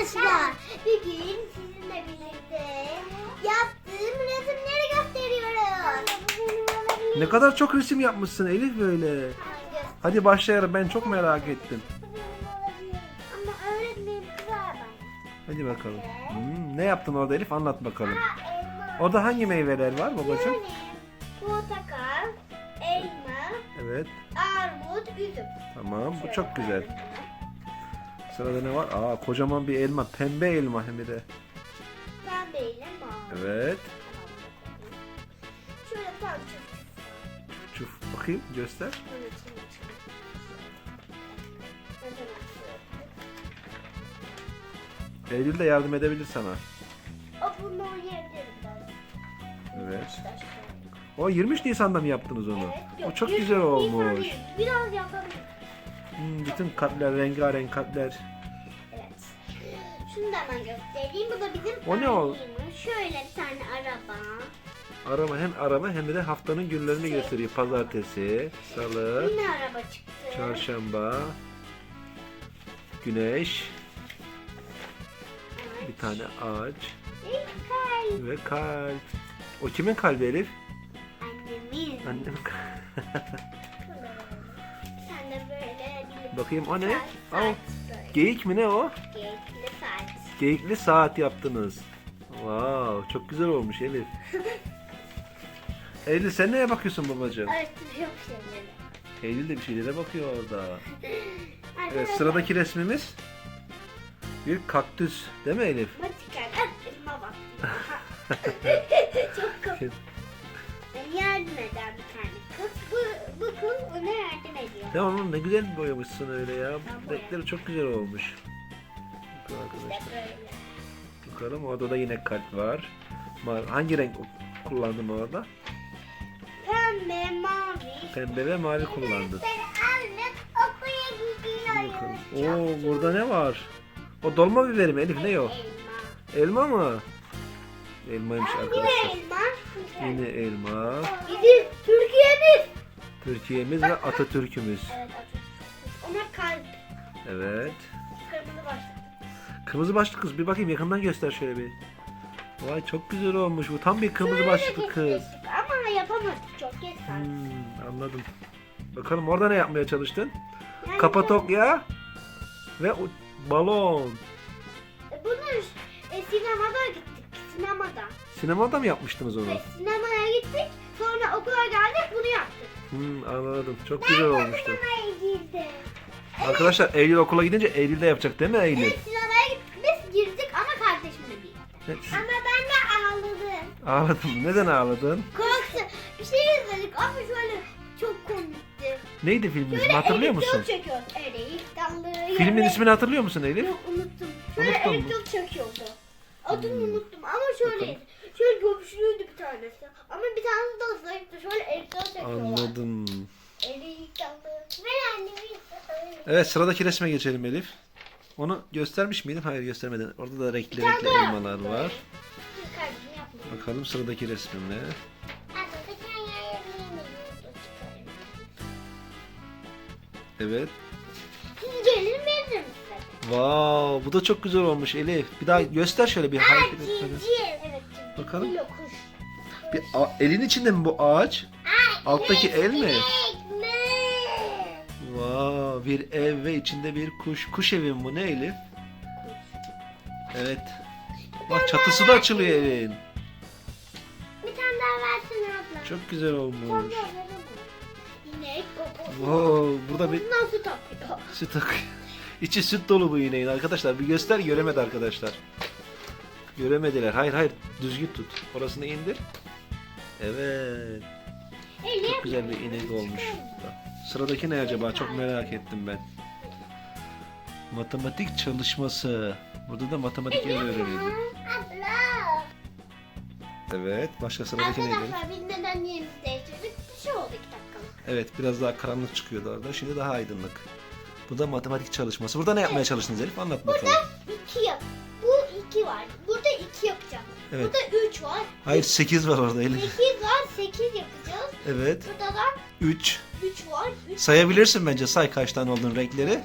Arkadaşlar bugün sizinle birlikte yaptığım resimleri gösteriyorum. Ne kadar çok resim yapmışsın Elif böyle. Hadi başlayalım ben çok merak ettim. Ama öğretmenim kızar Hadi bakalım. Hmm, ne yaptın orada Elif anlat bakalım. Orada hangi meyveler var babacığım? Portakal, elma, Evet armut, üzüm. tamam bu çok güzel. Sırada ne var? Aa kocaman bir elma pembe elma hem de. Pembeyle mavi. Evet. Şöyle tam çift. Çuf bakayım göster. Eylül de yardım edebilir sana. O bunu oynayabilirim ben. Evet. O 23 Nisan'da mı yaptınız onu? Evet, O yok, çok güzel bir olmuş. saniye, Biraz yapabilirim. Hmm, bütün kalpler rengarenk kalpler. Evet. Şunu da hemen göstereyim. Bu da bizim O ne o? Şöyle bir tane araba. Arama hem arama hem de haftanın günlerini gösteriyor. Pazartesi, salı, Yine araba çıktı. çarşamba, güneş, bir tane ağaç İlk kalp. ve kalp. O kimin kalbi Elif? Annemin. Annem. Sen de böyle Bakayım o ne? saat, Aa, saat geyik mi ne o? Geyikli saat. Geyikli saat yaptınız. Wow, çok güzel olmuş Elif. Eylül sen neye bakıyorsun babacığım? Evet, yok şeyleri. Eylül de bir şeylere bakıyor orada. Evet sıradaki resmimiz bir kaktüs değil mi Elif? Çok komik. Yardım eden bir tane kız. Bu, bu kız ona yardım. Ya onun ne güzel boyamışsın öyle ya. Renkleri çok güzel olmuş. Bakın arkadaşlar. Bakalım orada da yine kalp var. Hangi renk kullandım orada? Pembe, mavi. Pembe ve mavi Hadi bakalım. Oo burada ne var? O dolma biberi mi Elif ne o? Elma. Elma mı? Elmaymış Yine arkadaşlar. elma. Yine elma. Bizim Türkiye'miz. Türkiye'miz ve Atatürk'ümüz. Evet Atatürk. Onlar kalp. Evet. Kırmızı başlık. Kırmızı başlıklı kız bir bakayım yakından göster şöyle bir. Vay çok güzel olmuş bu tam bir kırmızı başlıklı kız. Ama yapamadık. Çok geç kaldık. Hmm, anladım. Bakalım orada ne yapmaya çalıştın? Yani Kapadokya ve o- balon. e, Bunu e, sinemada gittik. Sinemada. Sinemada mı yapmıştınız onu? Ve sinemaya gittik. Sonra okula geldik bunu yaptık. Hmm, anladım. Çok güzel olmuştu. Girdim. Arkadaşlar Eylül okula gidince Eylül de yapacak değil mi Eylül? Evet sinemaya gittik. Biz girdik ama kardeşimle birlikte. Ne- Ama ben de ağladım. Ağladım. Neden ağladın? Korktu. Bir şey izledik ama şöyle çok komikti. Neydi filmin ismi hatırlıyor elektron musun? çekiyordu. Dallı. Filmin ismini hatırlıyor musun Elif? Yok unuttum. Şöyle Unuttun mu? çekiyordu. Adını Hmm. unuttum ama şöyleydi. Şöyle göbüşlüydü bir tanesi. Ama bir tanesi daha zayıftı. Şöyle elektron çekiyorlar. Anladım. Dallı. Ver annemi. Evet sıradaki resme geçelim Elif. Onu göstermiş miydim? Hayır göstermeden. Orada da renkli renkli elmalar var. Bakalım sıradaki resmim ne? Evet. Gelin size. Wow, bu da çok güzel olmuş Elif. Bir daha göster şöyle bir hareket et. Bakalım. Bir a- elin içinde mi bu ağaç? Alttaki el mi? Wow, bir ev ve içinde bir kuş. Kuş evi mi bu ne Elif? Evet. Bak çatısı da açılıyor evin. Bir tane daha versene abla. Çok güzel olmuş. Yine popo. Wow, burada bir Nasıl takıyor? süt akıyor. İçi süt dolu bu ineğin arkadaşlar. Bir göster göremedi arkadaşlar. Göremediler. Hayır hayır düzgün tut. Orasını indir. Evet. Çok güzel bir inek olmuş. Sıradaki ne acaba? Çok merak ettim ben. Matematik çalışması. Burada da matematik el öğrenildi. Evet. Başka sıradaki neydi? Arkadaşlar değiştirdik? Bir şey oldu iki dakikalık. Evet. Biraz daha karanlık çıkıyordu orada. Şimdi daha aydınlık. Bu da matematik çalışması. Burada ne yapmaya çalıştınız Elif? Anlat bakalım. İki Evet. Burada üç var. Hayır 8 var orada Elif. Sekiz var. Sekiz yapacağız. Evet. Burada da 3. üç var. Üç. Sayabilirsin bence. Say kaç tane olduğunu renkleri.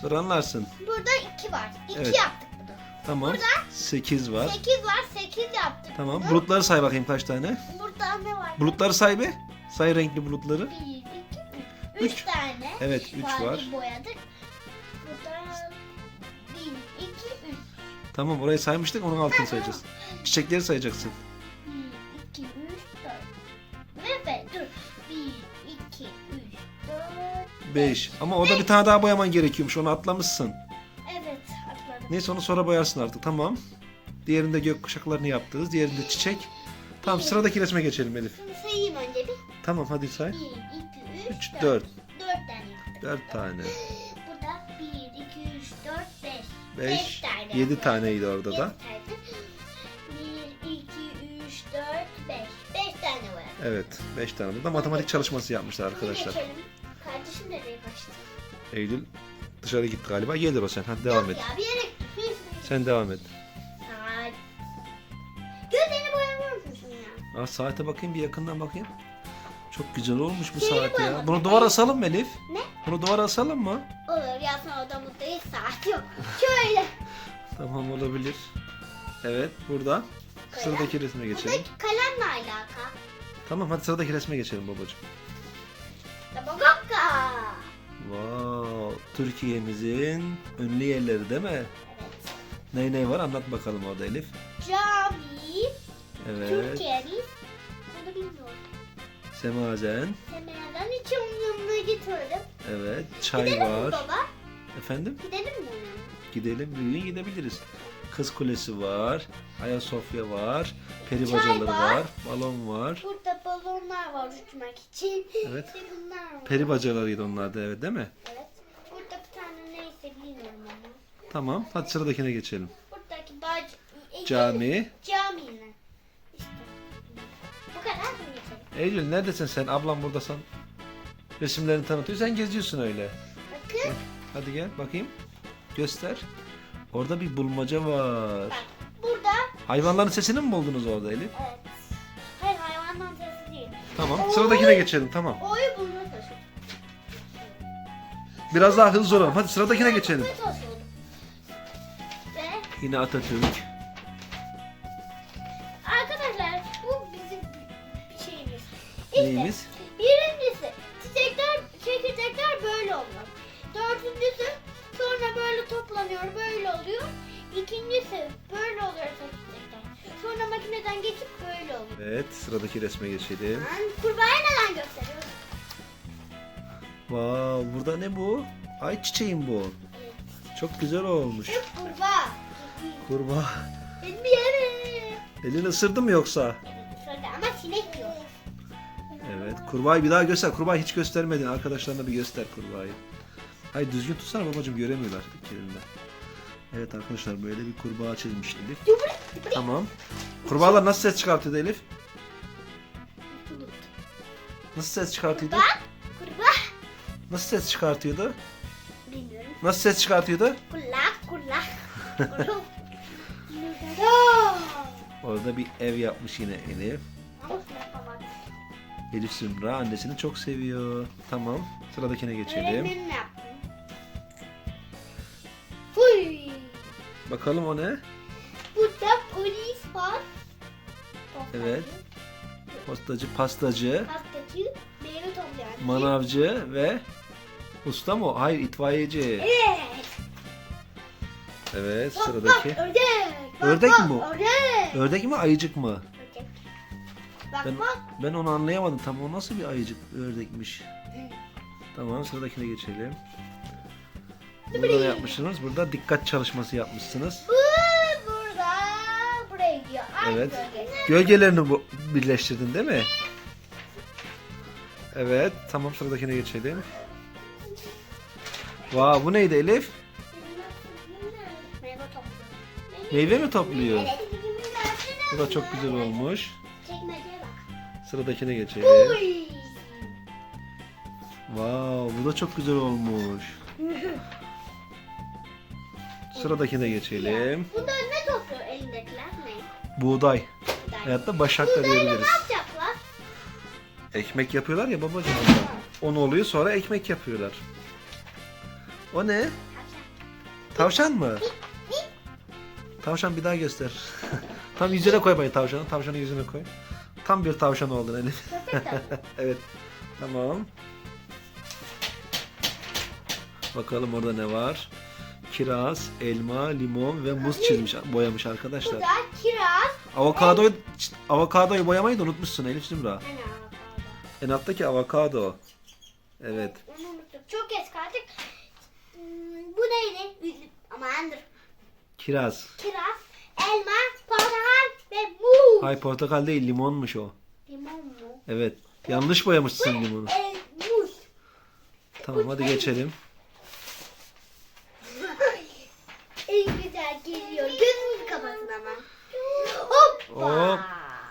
Sonra anlarsın. Burada iki var. İki Evet. yaptık bunu. Tamam. 8 var. 8 var 8 yaptık. Tamam. bunu. Bulutları say bakayım kaç tane? Burada ne var? Bulutları say be. Say renkli bulutları. 1, 2, 3. 3 Üç. tane. Evet, üç var. boyadık. Tamam orayı saymıştık onun altını sayacağız. Çiçekleri sayacaksın. 1, 2, 3, 4. Ve be dur. 1, 2, 3, 4. 5. Ama orada bir tane daha boyaman gerekiyormuş. Onu atlamışsın. Evet atladım. Neyse onu sonra boyarsın artık. Tamam. Diğerinde gökkuşaklarını yaptınız. Diğerinde çiçek. Tamam sıradaki resme geçelim Elif. Şimdi sayayım önce bir. Tamam hadi say. 1, 2, 3, 3, 4. 4. 4 tane yaptık. 4 tane. 5. 5. tane. 7 taneydi orada da. 1, 2, 3, 4, 5. 5 tane var. Evet. 5 tane. Burada matematik çalışması yapmışlar arkadaşlar. geçelim. Kardeşim nereye kaçtı? Eylül dışarı gitti galiba. Gelir o sen. Hadi devam et. Ya bir yere. Sen devam et. Ay. Gözlerini boyamıyor musun ya? Aa, saate bakayım bir yakından bakayım. Çok güzel olmuş bu saat ya. boyamadım. Bunu duvara asalım mı Elif? Ne? Bunu duvara asalım mı? Olur ya odamızda hiç saat yok. Şöyle. Tamam olabilir. Evet burada. Sıradaki resme geçelim. Buradaki kalemle alaka. Tamam hadi sıradaki resme geçelim babacığım. Tabakaka. Wow, Türkiye'mizin ünlü yerleri değil mi? Evet. Ney ney var anlat bakalım orada Elif. Cami. Evet. Türkiye'nin. Bunu bilmiyorum. Semazen. Semerden hiç yanına gitmedim. Evet. Çay Gidelim var. baba? Efendim? Gidelim mi? Gidelim. Büyüğün gidebiliriz. Kız Kulesi var. Ayasofya var. Peri bacaları var. var. Balon var. Burada balonlar var uçmak için. Evet. Bir bunlar var. Peri bacalarıydı onlar da evet değil mi? Evet. Burada bir tane neyse bilmiyorum ama. Tamam. Hadi sıradakine geçelim. Buradaki bac... e, Cami. Cami ne? İşte. Bu kadar mı geçelim? Eylül neredesin sen? Ablam burada sen resimlerini tanıtıyor. Sen geziyorsun öyle. Bakın. Hadi gel bakayım. Göster. Orada bir bulmaca var. Bak. Burada. Hayvanların sesini mi buldunuz orada Elif? Evet. Hayır hayvandan sesi değil. Tamam. Oy. Sıradakine geçelim. Tamam. Oyu bulma taşı. Biraz daha hızlı olalım. Hadi sıradakine geçelim. Ve Yine Atatürk. Toplanıyor, böyle oluyor. İkincisi böyle oluyor çekirdekler. Sonra makineden geçip böyle oluyor. Evet. Sıradaki resme geçelim. Ben kurbağaya neden gösteriyorum? Wow, burada ne bu? Ay çiçeğim bu. Evet. Çok güzel olmuş. Hep kurbağa. Kurbağa. Benim yere. Elini ısırdı mı yoksa? Şöyle ama sinek yok. Evet. Kurbağayı bir daha göster. Kurbağayı hiç göstermedin. Arkadaşlarına bir göster kurbağayı. Hayır düzgün tutsana babacığım göremiyorlar iki elinde. Evet arkadaşlar böyle bir kurbağa çizmiş Elif. Tamam. Kurbağalar nasıl ses çıkartıyordu Elif? Nasıl ses çıkartıyordu? Kurbağa. Nasıl ses çıkartıyordu? Bilmiyorum. Nasıl ses çıkartıyordu? Kulak kulak. Orada bir ev yapmış yine Elif. Elif Zümra annesini çok seviyor. Tamam. Sıradakine geçelim. Öğretmenim. Bakalım o ne? Burada polis var. Evet. Postacı, pastacı, Pastacı meyve toplayan. manavcı ve usta mı? o? Hayır itfaiyeci. Evet. Evet Bak, sıradaki. Bak, ördek. Bak, Ördek bak, mi bu? Ördek. Ördek mi ayıcık mı? Ördek. Bak Ben, bak. ben onu anlayamadım. Tam o nasıl bir ayıcık ördekmiş. Tamam sıradakine geçelim. Burada ne yapmışsınız? Burada dikkat çalışması yapmışsınız. Bu burada buraya gidiyor. Aynı Evet. bölge. Gölgelerini bu birleştirdin değil mi? Evet. Tamam sıradakine geçelim. Vaa bu neydi Elif? Meyve topluyor. Meyve mi topluyor? Bu da çok güzel olmuş. Çekmeceye bak. Sıradakine geçelim. Uy. Wow, bu da çok güzel olmuş. Sıradakine geçelim. Bunda ne topluyor elindekiler ne? Buğday. Başak da ne diyebiliriz. yapacaklar? Ekmek yapıyorlar ya babacığım. ondan. Un oluyor sonra ekmek yapıyorlar. O ne? Tavşan mı? Tavşan bir daha göster. Tam yüzüne koy bayı tavşanı. Tavşanı yüzüne koy. Tam bir tavşan oldun Elif. Evet. Tamam. Bakalım orada ne var? Kiraz, elma, limon ve muz çizmiş, boyamış Bu arkadaşlar. da kiraz. Avokadoyu, avokadoyu boyamayı da unutmuşsun Elif Zümra. Ana avokado. En alttaki avokado. Evet. Onu unuttum. Çok eski artık. Hmm, bu neydi? Üzüm. Aman dur. Kiraz. Kiraz, elma, portakal ve muz. Hay portakal değil limonmuş o. Limon mu? Evet. Yanlış boyamışsın limonu. E, muz. Tamam hadi geçelim.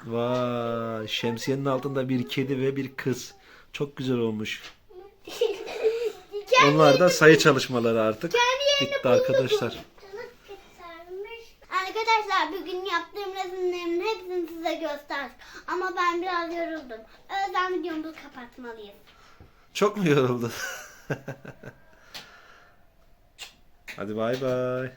Vay şemsiyenin altında bir kedi ve bir kız. Çok güzel olmuş. Kendi Onlar da sayı çalışmaları artık. Kendi Bitti arkadaşlar. Arkadaşlar bugün yaptığım resimlerimin hepsini size gösterdim. Ama ben biraz yoruldum. O yüzden videomuzu kapatmalıyız. Çok mu yoruldun? Hadi bay bay.